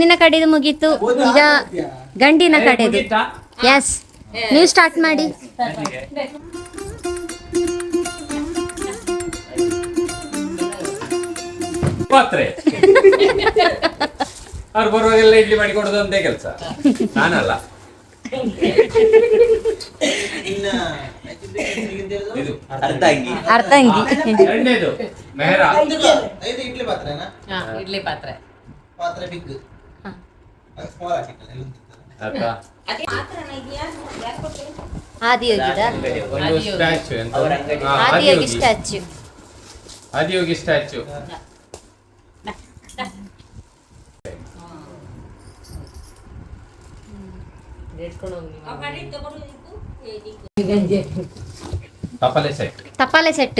ನಿನ್ನ ಕಡೆದು ಮುಗೀತು. ಈಗ ಗಂಡಿನ ಕಡೆದು? ಎಸ್ ನೀವು ಸ್ಟಾರ್ಟ್ ಮಾಡಿ. ಪಾತ್ರೆ. ಅವ್ರು ಬರುವಾಗೆಲ್ಲ ಇಡ್ಲಿ ಮಾಡಿ ಕೊಡೋದು ಒಂದೇ ಕೆಲಸ. ನಾನಲ್ಲ. ಅರ್ಧಾಂಗಿ. ಎರಡನೇದು ಮೆಹರಾ. ಇಡ್ಲಿ ಪಾತ್ರೆನಾ? ಹಾ, ಇಡ್ಲಿ ಪಾತ್ರೆ. ಪಾತ್ರೆ big ಸ್ಮಾಲ್ ಹಾಕಿಟ್ಟಲ್ಲ ಎಲ್ಲ ಆಯ್ತಾ ಆದಿಯೋಗಿದ ಒಂದು ಸ್ಟ್ಯಾಚು ಅಂತ ಅವರ ಅಂಗಡಿ. ಹಾ, Adiyogi Adiyogi statue Adiyogi statue ತಪ್ಪಲೆ set ತಪಾಲೆ set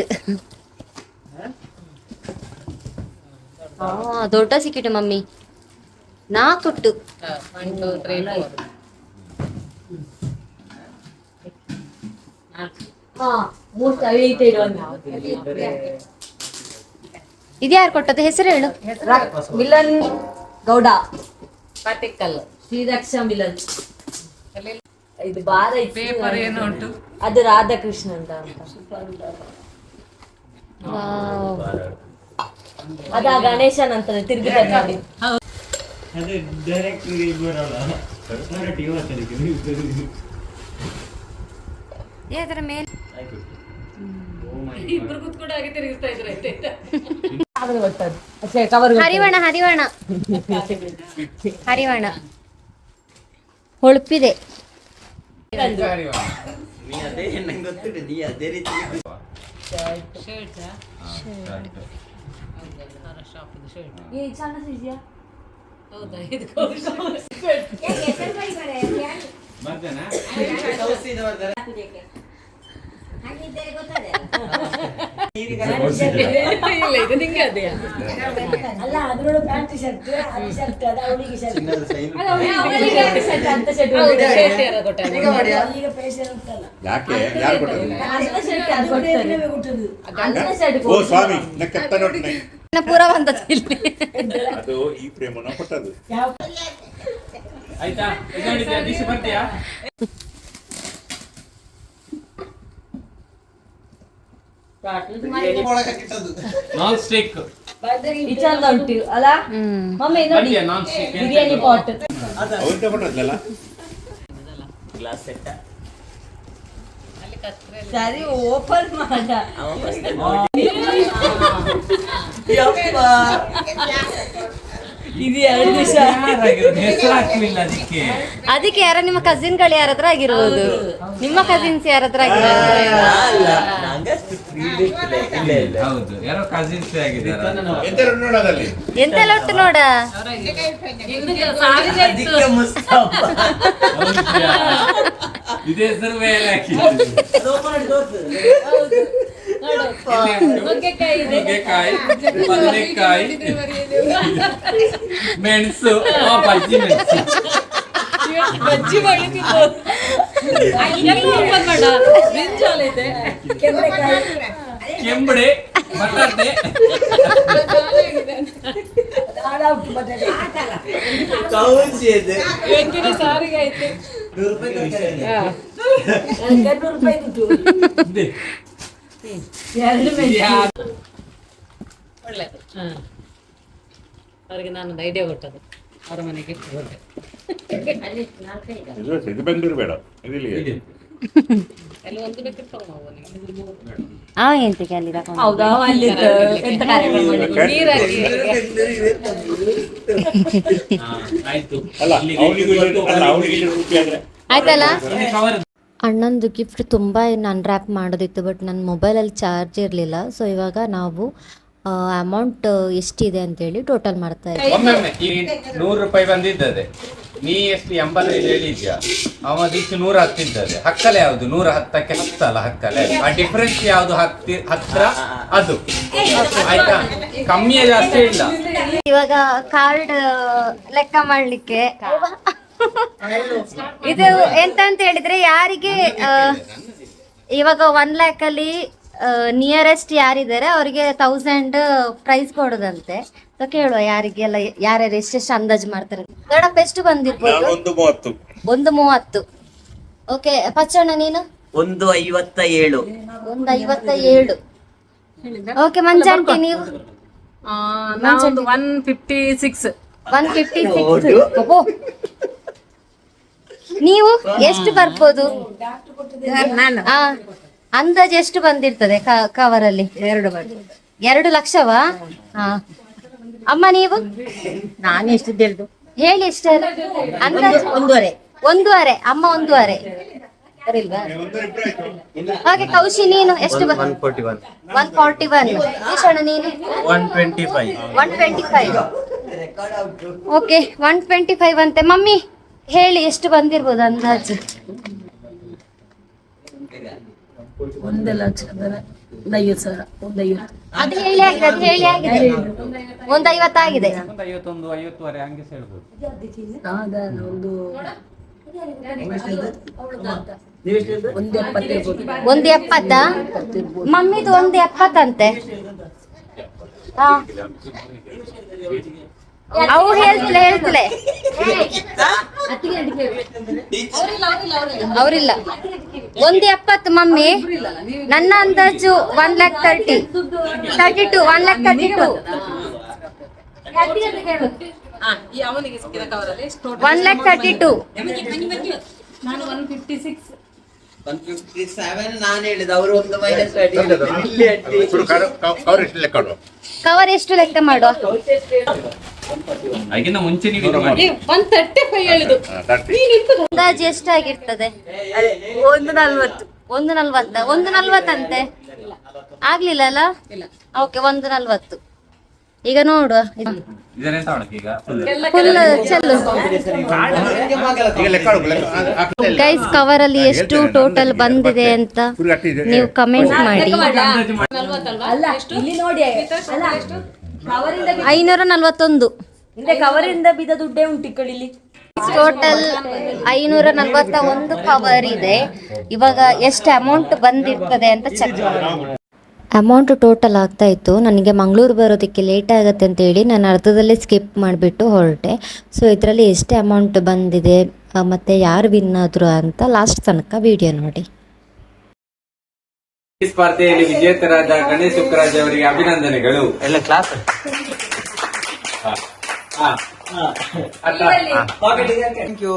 ಆ ದೊಡ್ಡ ಸಿಕ್ಕಿಟ್ಟು ಮಮ್ಮಿ ನಾಲ್ಕುಟ್ಟು ಒನ್ ಟೂ ತ್ರೀ ಫೋರ್ ಇದ್ಯಾರು ಕೊಟ್ಟದ್ದು? ಹೆಸರು ಹೇಳು. ಮಿಲನ್ ಗೌಡ. ಪಟಿಕಲ್ ಶ್ರೀರಕ್ಷ ಮಿಲನ್. ಇದು ಬಾರ. ಪೇಪರ್ ಏನು ಉಂಟು. ಅದು ರಾಧಾಕೃಷ್ಣ ಅಂತ. ಅದ ಗಣೇಶನ್ ಅಂತ ತಿರುಗಿ ನೋಡಿ ಅದೇ ಡೈರೆಕ್ಟ್ ಬರೋಲ್ಲ ಟಿವಿ ಇದರ ಮೇಲೆ ಇಬ್ರು ಕುತ್ಕೊಂಡು ಹಾಗೆ ತಿರುಗಿಸ್ತಾ ಇದ್ರೆ ಆಮೇಲೆ ಗೊತ್ತದು ಅಷ್ಟೇ ಕವರ್ ಹರಿವಣ ಹರಿವಣ ಹರಿವಣ ಹೊಳಪಿದೆ ನೀ ಅದೇ ನಂಗೆ ಗೊತ್ತಿದೆ ನೀ ಅದೇ ರೀತಿ ಶರ್ಟ್ ಶಾಪ್ ಹೌದಾ? ಇದು ಇಲ್ಲ ಇದು ನಿಂಗೆ ಅದೇ ಅಲ್ಲ ಅದ್ರೊಳಗೆ ಪ್ಯಾಂಟ್ ಶರ್ಟ್ ಅದು ಶರ್ಟ್ ಅದು ಅವಳಿಗೆ ಶರ್ಟ್ ಚಿನ್ನದ ಅವಳಿಗೆ ಶರ್ಟ್ ಅಂತ ಶರ್ಟ್ ಹೌದು ಶರ್ಟ್ ಯಾರೋ ಕೊಟ್ಟಾರೆ ಈಗ ಉಂಟಲ್ಲ. ಯಾಕೆ? ಯಾರು ಕೊಟ್ಟರು ಅನ್ನ ಶರ್ಟ್ ಅದು ಕೊಡ್ತಾರೆ. ಅನ್ನ ಶರ್ಟ್ ಓ ಸ್ವಾಮಿ ನಾ ಕೆತ್ತ ನೋಡ್ತೀನಿ ಪೂರ ಬಂದದ್ದು ಇಲ್ಲಿ ಅದು ಈ ಪ್ರೇಮನ ಕೊಟ್ಟದ್ದು. ಆಯ್ತಾ? ಇದು ನೋಡಿದ್ಯಾ? ದಿಶೆ ಬರ್ತೀಯಾ? ನಾನ್ ಸ್ಟಿಕ್ ಚಂದ ಉಂಟು. ಅಲ್ಲ? ಮಮ್ಮಿ ನೋಡಿ. ಬಿರಿಯಾನಿ ಪಾಟ್ ಸರಿ ಓಪನ್ ಮಾಡ. ಇದು ಎರಡು ದಿವಸ. ಹೆಸರು ಹಾಕ್ಲಿಲ್ಲ ಅದಕ್ಕೆ. ಅದಕ್ಕೆ ಯಾರ ನಿಮ್ಮ ಕಸಿನ್ಗಳು ಯಾರ ಹತ್ರ ಆಗಿರ್ಬೋದು. ನಿಮ್ಮ ಕಸಿನ್ಸ್ ಯಾರ ಹತ್ರ ಆಗಿರ್ಬೋದು ಅಲ್ಲ ನಂಗೆ ಇಲ್ಲ ಇಲ್ಲ. ಹೌದು ಯಾರೋ ಕಸಿನ್ಸ್ ಆಗಿದ್ದಾರೆ? ಎಂತ ನೋಡೋದಲ್ಲಿ? ಎಂತೆಲ್ಲ ಒಟ್ಟು ನೋಡ? ಇದೇ ಹೆಸರು ಮೇಲೆ ಹಾಕಿ ಅದು open ಮಾಡಿ ತೋರ್ಸು. ನುಗ್ಗೆಕಾಯಿ ಬದನೆಕಾಯಿ ಮೆಣಸು ಆ ಬಜ್ಜಿ ಮೆಣಸು ಬಜ್ಜಿ ಮಾಡಿದ್ದು ಓಪನ್ ಮಾಡ ಬ್ರಿಂಜಾಲ್ ಇದೆ ಕೆಂಬಡೆ ಬಟಾಟೆ ಕೌನ್ಸಿ ಅದು ಎಂಟಿನ ಸಾರಿಗೆ ಆಯ್ತು ನೂರು ರೂಪಾಯಿ ತರಕಾರಿ ಎರಡ್ನೂರು ರೂಪಾಯಿ ಒಳ್ಳೆದು ಹಾ ಅವರಿಗೆ ನಾನೊಂದು ಐಡಿಯಾ ಕೊಟ್ಟದ್ದು ಅವರ ಮನೆಗೆ ಕೊಟ್ಟೆ ಇದು ಇದು ಬೆಂಗಳೂರು ಬೇಡ ಇದಿಲ್ಲಿ ಇದೆ. ಅಲ್ಲಿ ಒಂದು ಬೇಕಿತ್ತು ತಗೊಂಡು ನಿಮಗೆ ಆ ಎಂತಕ್ಕೆ ಅಲ್ಲಿ ತಗೊಂಡು ಹೌದಾ ಅಲ್ಲಿ ಎಂತ ಕಾರ್ಯಕ್ರಮ ಮಾಡಿ ನೀರಾಗಿ ಹಾ, ಆಯ್ತು ಅಲ್ಲ ಇಲ್ಲಿಗೆ ಅವನಿಗೂ ಇವತ್ತು ಅಲ್ಲ ಅವನಿಗೆ ರೂಪಾಯಿ ಆದ್ರೆ ಆಯ್ತಲ್ಲ ಒಂದು cover ಅಣ್ಣಂದು ಗಿಫ್ಟ್ ತುಂಬ ಅನ್ರ್ಯಾಪ್ ಮಾಡೋದಿತ್ತು ಬಟ್ ನನ್ನ ಮೊಬೈಲಲ್ಲಿ ಚಾರ್ಜ್ ಇರಲಿಲ್ಲ. ಸೊ ಇವಾಗ ನಾವು ಅಮೌಂಟ್ ಎಷ್ಟಿದೆ ಅಂತೇಳಿ ಟೋಟಲ್ ಮಾಡ್ತಾ ಇದ್ದೀವಿ ನೂರು ರೂಪಾಯಿ ಬಂದಿದ್ದದೆ. ನೀ ಎಷ್ಟು ಎಂಬತ್ತೈದು ಹೇಳಿದ್ಯಾ? ಅವ ದಿಕ್ಕು ನೂರ ಹತ್ತಿದ್ದದೆ. ಹಕ್ಕಲೆ ಯಾವುದು? ನೂರ ಹತ್ತಕ್ಕೆ ಹತ್ತಲ್ಲ ಹಕ್ಕಲೆ. ಆ ಡಿಫ್ರೆನ್ಸ್ ಯಾವುದು ಹತ್ತಿ ಹತ್ರ? ಅದು. ಆಯ್ತಾ? ಕಮ್ಮಿಯ ಜಾಸ್ತಿ ಇಲ್ಲ. ಇವಾಗ ಕಾರ್ಡ್ ಲೆಕ್ಕ ಮಾಡ್ಲಿಕ್ಕೆ. ಇದು ಎಂತ ಅಂತ ಹೇಳಿದ್ರೆ ಯಾರಿಗೆ ಆ, ಇವಾಗ ಒನ್ ಲ್ಯಾಕ್ ಅಲ್ಲಿ ನಿಯರೆಸ್ಟ್ ಯಾರಿದ್ದಾರೆ ಅವರಿಗೆ ತೌಸಂಡ್ ಪ್ರೈಸ್ ಕೊಡೋದಂತೆ. ಸೊ ಕೇಳುವ ಯಾರಿಗೆಲ್ಲ ಯಾರ್ಯಾರು ಎಷ್ಟೆಷ್ಟು ಅಂದಾಜು ಮಾಡ್ತಾರೆ. ದೊಡ್ಡಪ್ಪ ಎಷ್ಟು ಬಂದಿರ್ಬೋದು? ಒಂದು ಮೂವತ್ತು. ಒಂದು ಮೂವತ್ತು. ಓಕೆ ಪಚ್ಚಣ್ಣ ನೀನು? ಒಂದು ಐವತ್ತ ಏಳು ಒಂದು ಐವತ್ತ ಏಳು ಓಕೆ ಮಂಜಾಂಟಿ ನೀವು one fifty six one fifty six ನೀವು ಎಷ್ಟು ಬರ್ಬೋದು? ಅಂದಾಜು ಎಷ್ಟು ಬಂದಿರ್ತದೆ ಕವರ್ ಅಲ್ಲಿ ಎರಡು ಎರಡು ಲಕ್ಷವಾ? ಹಾ ಅಮ್ಮ ನೀವು? ನಾನು ಎಷ್ಟು ತಿಳಿದು ಹೇಳಿ ಎಷ್ಟು ಅಂದಾಜು? ಒಂದೂವರೆ. ಒಂದೂವರೆ. ಅಮ್ಮ ಒಂದೂವರೆ. ಹಾಗೆ ಕೌಶಿ ನೀನು ಎಷ್ಟು one forty one one forty one Eshanna ನೀನು? One twenty five one twenty five okay one twenty five ಅಂತೆ. ಮಮ್ಮಿ ಹೇಳಿ ಎಷ್ಟು ಬಂದಿರ್ಬೋದು ಅಂದಾಜು? ಒಂದು ಲಕ್ಷದ ಒಂದು ಐವತ್ತು ಸಾವಿರ ಒಂದು ಐವತ್ತು. ಅದು ಹೇಳಿ ಆಗಿದೆ ಅದು ಹೇಳಿ ಆಗಿದೆ. ಒಂದು ಐವತ್ತಾಗಿದೆ ಒಂದು ಐವತ್ತೊಂದು ಐವತ್ತುವರೆ ಹಂಗೆ ಹೇಳ್ಬೋದು ಅದ ಒಂದು ಒಂದು ಎಪ್ಪತ್ತಿರ್ಬೋದು ಒಂದು ಎಪ್ಪತ್ತ? ಮಮ್ಮಿದು ಒಂದು ಎಪ್ಪತ್ತಂತೆ. ಹಾ. ಅವು ಹೇಳ್ತಿಲ್ಲ ಹೇಳ್ತಿಲ್ಲ. ಅವರಿಲ್ಲ. ಒಂದು ಎಪ್ಪತ್ತು ಮಮ್ಮಿ ನನ್ನ ಅಂದಾಜು one lakh thirty thirty two one lakh thirty two one lakh thirty two ನಾನು ಒನ್ ಫಿಫ್ಟಿ ಸಿಕ್ಸ್ ಅವರು? ಕವರ್ ಎಷ್ಟು ಲೆಕ್ಕ ಮಾಡುವ? ಅದಕ್ಕಿಂತ ಮುಂಚೆ ನೀವು ಇದು ಮಾಡಿ. ಒನ್ ತರ್ಟಿ ಫೈವ್ ಹೇಳಿದ್ದು ಹಾ, ತರ್ಟಿ. ಅಂದಾಜು ಎಷ್ಟಾಗಿರ್ತದೆ? ಒಂದು ನಲ್ವತ್ತು. ಒಂದು ನಲ್ವತ್ತ? ಒಂದು ನಲ್ವತ್ತಂತೆ? ಆಗ್ಲಿಲ್ಲ ಅಲ್ಲ? ಓಕೆ ಒಂದು ನಲ್ವತ್ತು. ಈಗ ನೋಡುವ. ಇದನ್ನೇ ತಗೊಳಕ್ಕೆ ಈಗ? Full. ಫುಲ್ ಚೆಲ್ಲು. ಈಗ ಲೆಕ್ಕ ಕೊಡು, ಲೆಕ್ಕ. ಆ, ಆ, ಇಲ್ಲ, ಇಲ್ಲ. ಗೈಸ್ ಕವರ್ ಅಲ್ಲಿ ಎಷ್ಟು ಟೋಟಲ್ ಬಂದಿದೆ ಅಂತ ನೀವು ಕಮೆಂಟ್ ಮಾಡಿ. ನಲ್ವತ್ತಲ್ವಾ ಅಲ್ಲ ಇಲ್ಲಿ ನೋಡಿ ಅಲ್ಲ ಐನೂರ ನಲ್ವತ್ತೊಂದು ಹಿಂದೆ ಕವರಿಂದ ಬಿದ್ದ ದುಡ್ಡೇ ಉಂಟು ಟೋಟಲ್ ಐನೂರ ನಲ್ವತ್ತ ಒಂದು ಕವರ್ ಇದೆ. ಇವಾಗ ಎಷ್ಟು ಅಮೌಂಟ್ ಬಂದಿರ್ತದೆ ಅಂತ ಚೆಕ್ ಅಮೌಂಟ್ ಟೋಟಲ್ ಆಗ್ತಾ ಇತ್ತು. ನನಗೆ ಮಂಗಳೂರು ಬರೋದಕ್ಕೆ ಲೇಟ್ ಆಗುತ್ತೆ ಅಂತ ಹೇಳಿ ನಾನು ಅರ್ಧದಲ್ಲೇ ಸ್ಕಿಪ್ ಮಾಡಿಬಿಟ್ಟು ಹೊರಟೆ. ಸೊ ಇದರಲ್ಲಿ ಎಷ್ಟು ಅಮೌಂಟ್ ಬಂದಿದೆ ಮತ್ತು ಮತ್ತೆ ಯಾರು ವಿನ್ ಆದರು ಅಂತ ಲಾಸ್ಟ್ ತನಕ ವಿಡಿಯೋ ನೋಡಿ. ಈ ಸ್ಪರ್ಧೆಯಲ್ಲಿ ವಿಜೇತರಾದ ಗಣೇಶ್ ಶುಕ್ರಾಜ್ ಅವರಿಗೆ ಅಭಿನಂದನೆಗಳು. ಎಲ್ಲ ಕ್ಲಾಸ್ ಥ್ಯಾಂಕ್ ಯು